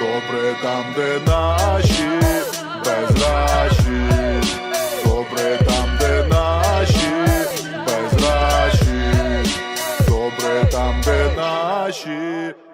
Добре там, де наші безращі, добре там, де наші безращі, добре там, де наші.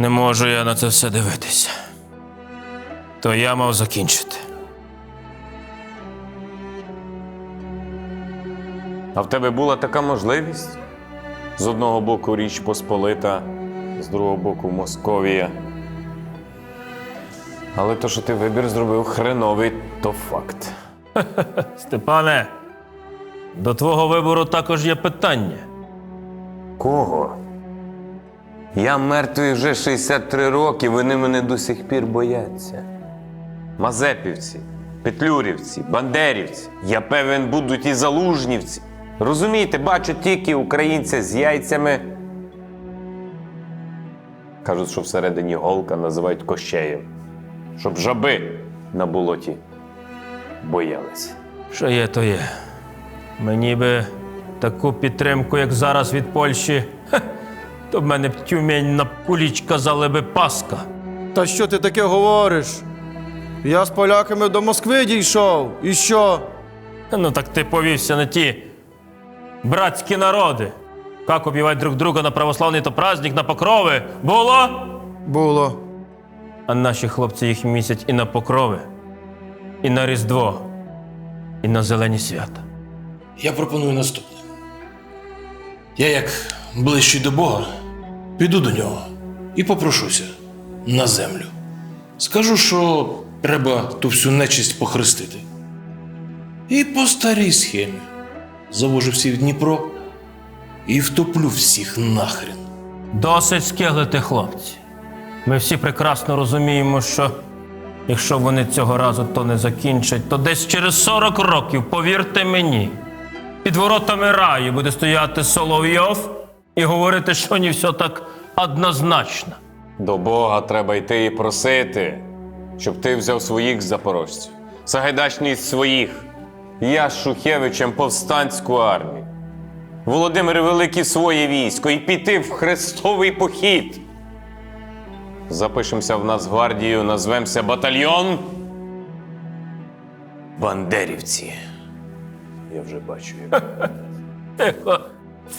Не можу я на це все дивитися. То я мав закінчити. А в тебе була така можливість? З одного боку Річ Посполита, з другого боку Московія. Але то, що ти вибір зробив хреновий, то факт. Степане, до твого вибору також є питання. Кого? Я мертвий вже 63 роки, вони мене до сих пір бояться. Мазепівці, петлюрівці, бандерівці. Я певен, будуть і залужнівці. Розумієте, бачу тільки українця з яйцями. Кажуть, що всередині голка називають кощеєм. Щоб жаби на болоті боялися. Що є, то є. Мені би таку підтримку, як зараз від Польщі, то в мене б тюмень на куліч казали би Паска. Та що ти таке говориш? Я з поляками до Москви дійшов. І що? Ну так ти повівся на ті братські народи. Как убивать друг друга на православний то праздник, на покрови. Було? Було. А наші хлопці їх місять і на покрови, і на Різдво, і на зелені свята. Я пропоную наступне. Я, як ближчий до Бога, піду до нього і попрошуся на землю. Скажу, що треба ту всю нечисть похрестити. І по старій схемі завожу всіх в Дніпро і втоплю всіх нахрен. Досить скиглити, хлопці. Ми всі прекрасно розуміємо, що якщо вони цього разу то не закінчать, то десь через 40 років, повірте мені, під воротами раю буде стояти Соловйов і говорити, що не все так однозначно. До Бога треба йти і просити, щоб ти взяв своїх запорожців, Сагайдачний своїх, я з Шухевичем повстанську армію. Володимир Великий своє військо і піти в хрестовий похід. Запишемося в Нацгвардію, назвемося батальйон. Бандерівці. Я вже бачу. як. Тихо,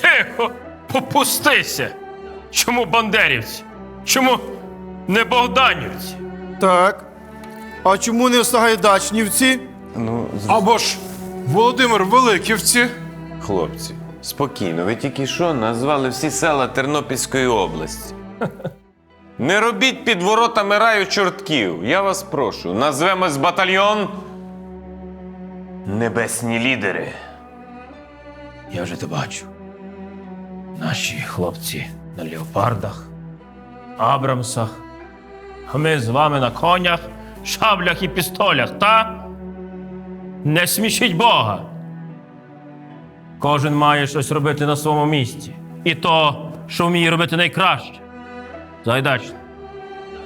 тихо, попустися. Чому бандерівці? Чому не богданівці? Так. А чому не Сагайдачнівці? Або ж Володимир Великівці. Хлопці, спокійно, ви тільки що назвали всі села Тернопільської області. Не робіть під воротами раю чортків. Я вас прошу. Назвемось батальйон. Небесні лідери. Я вже те бачу. Наші хлопці на леопардах, Абрамсах, а ми з вами на конях, шаблях і пістолях, та? Не смішіть Бога. Кожен має щось робити на своєму місці. І то, що вміє робити найкраще. Зайдачно.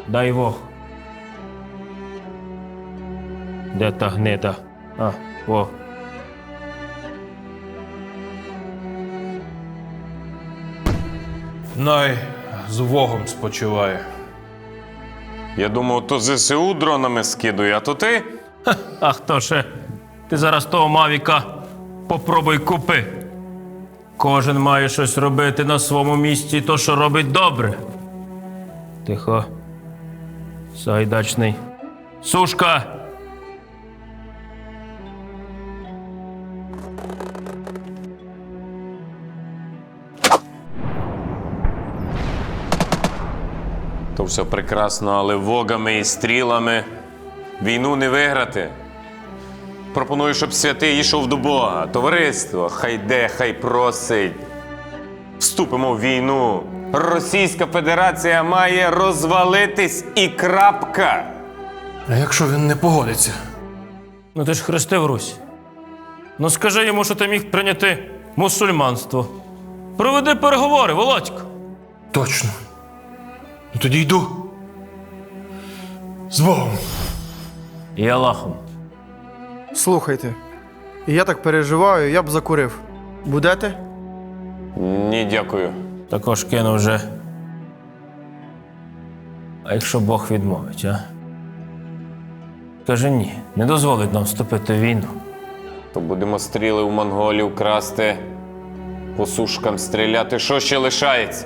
Дай Бог. Де та гнида? А, во. Най з Вогом спочиває. Я думав, то ЗСУ дронами скидує, а то ти? А хто ще? Ти зараз того Мавіка попробуй купи. Кожен має щось робити на своєму місці, то, що робить добре. Тихо. Сайдачний. Сушка. То все прекрасно, але вогами і стрілами війну не виграти. Пропоную, щоб святий йшов до Бога. Товариство, хай де, хай просить. Вступимо в війну. Російська Федерація має розвалитись і крапка. А якщо він не погодиться? Ну ти ж хрестив Русь. Ну скажи йому, що ти міг прийняти мусульманство. Проведи переговори, Володько. Точно. Ну тоді йду. З Богом. І Аллахом. Слухайте, я так переживаю, я б закурив. Будете? Ні, дякую. Також кину вже. А якщо Бог відмовить, а? Каже ні, не дозволить нам вступити в війну. То будемо стріли у монголів красти, по сушкам стріляти. Що ще лишається?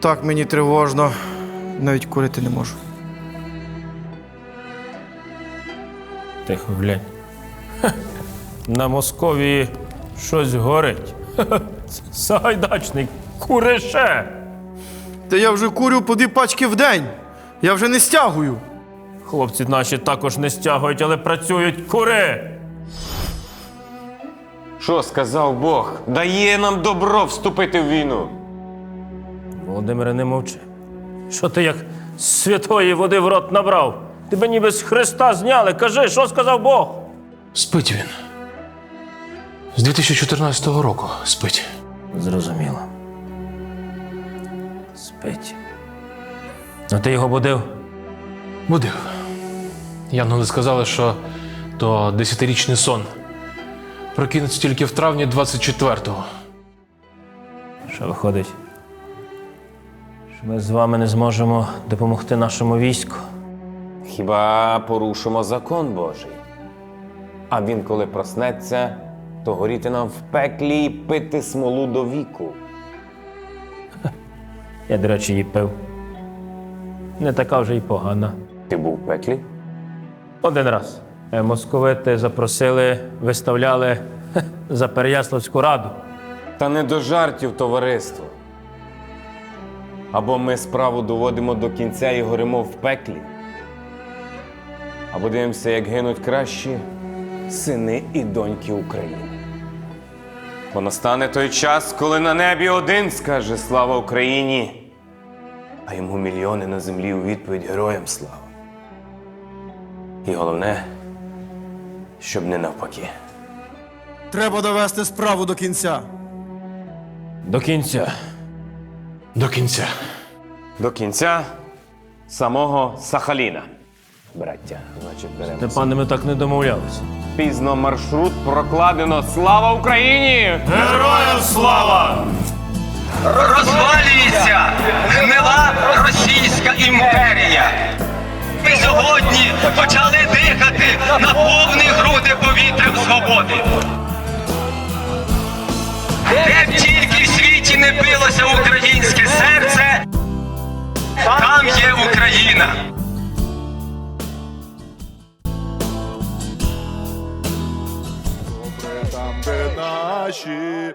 Так мені тривожно. Навіть курити не можу. Тихо, глянь. Хе, На Московії щось горить. Хе-хе, Сагайдачний курише. Та я вже курю по дві пачки в день. Я вже не стягую. Хлопці наші також не стягують, але працюють кури. Що сказав Бог? Дає нам добро вступити в війну. Володимире, не мовчи. Що ти як святої води в рот набрав? Тебе ніби з Христа зняли. Кажи, що сказав Бог? Спить він. З 2014 року спить. Зрозуміло. Спить. А ти його будив? Будив. Янголи сказали, що то десятирічний сон. Прокинеться тільки в травні 24-го. Що виходить? Що ми з вами не зможемо допомогти нашому війську. Хіба порушимо закон Божий? А він, коли проснеться, то горіти нам в пеклі і пити смолу до віку. Я, до речі, її пив. Не така вже й погана. Ти був в пеклі? Один раз. Е, Московити запросили, виставляли за Переяславську раду. Та не до жартів, товариство. Або ми справу доводимо до кінця і горимо в пеклі, або дивимося, як гинуть кращі сини і доньки України. Бо настане той час, коли на небі один скаже слава Україні, а йому мільйони на землі у відповідь героям слава. І головне, щоб не навпаки. Треба довести справу до кінця. До кінця. До кінця. До кінця самого Сахаліна. Браття, значить, беремо. Степане, ми так не домовлялися. Пізно маршрут прокладено. Слава Україні! Героям слава! розвалюється гнила Російська імперія. Ми сьогодні почали дихати на повні груди повітрям свободи. Де не билося українське серце, там є Україна. Добре там, де наші.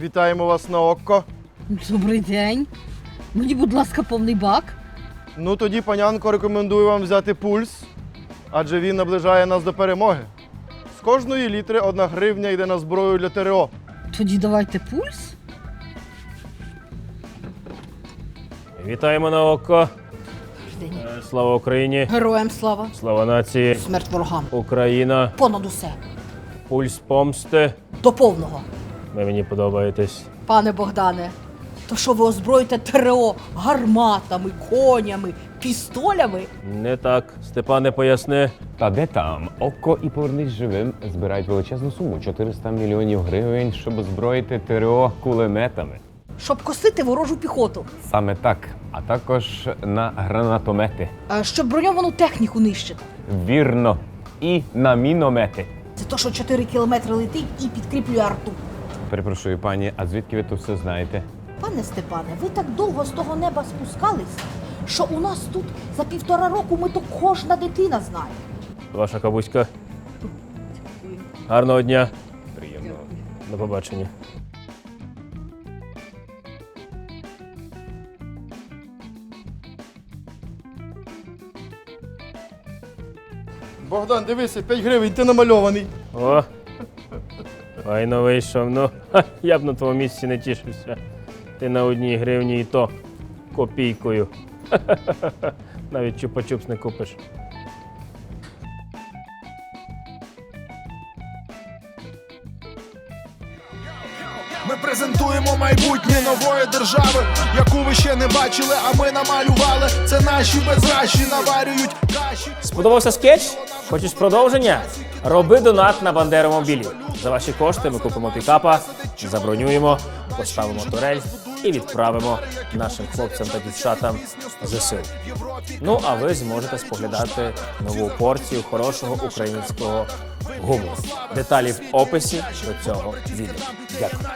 Вітаємо вас на око. Добрий день. Мені, будь ласка, повний бак. Ну тоді, панянко, рекомендую вам взяти пульс, адже він наближає нас до перемоги. З кожної літри одна гривня йде на зброю для ТРО. Тоді давайте пульс. Вітаємо на око. Е, Слава Україні! Героям слава, Слава нації! смерть ворогам. Україна! Понад усе. Пульс помсти. До повного. Ви мені подобаєтесь. Пане Богдане, то що ви озброїте ТРО гарматами, конями, пістолями? Не так. Степане, поясни. Та де там? Око і повернись живим збирають величезну суму 400 мільйонів гривень, щоб озброїти ТРО кулеметами. Щоб косити ворожу піхоту, Саме так, а також на гранатомети. а щоб броньовану техніку нищити. Вірно. І на міномети. Це то, що 4 кілометри летить і підкріплює арту. Перепрошую, пані, а звідки ви то все знаєте? Пане Степане, ви так довго з того неба спускались, що у нас тут за півтора року ми то кожна дитина знає. Ваша кабуська. Гарного дня. Приємно. До побачення. Богдан, дивися, 5 гривень, ти намальований. О! Файно вийшов. Ну, ха, я б на твоєму місці не тішився. Ти на одній гривні і то копійкою. Навіть чупа-чупс не купиш. Ми презентуємо майбутнє нової держави, яку ви ще не бачили, а ми намалювали. Це наші безращі наварюють каші. Сподобався скетч? Хочеш продовження? Роби донат на Бандеру мобілі. За ваші кошти ми купимо пікапа, забронюємо, поставимо турель і відправимо нашим хлопцям та дівчатам ЗСУ. Ну а ви зможете споглядати нову порцію хорошого українського гумору. Деталі в описі до цього відео. Дякую.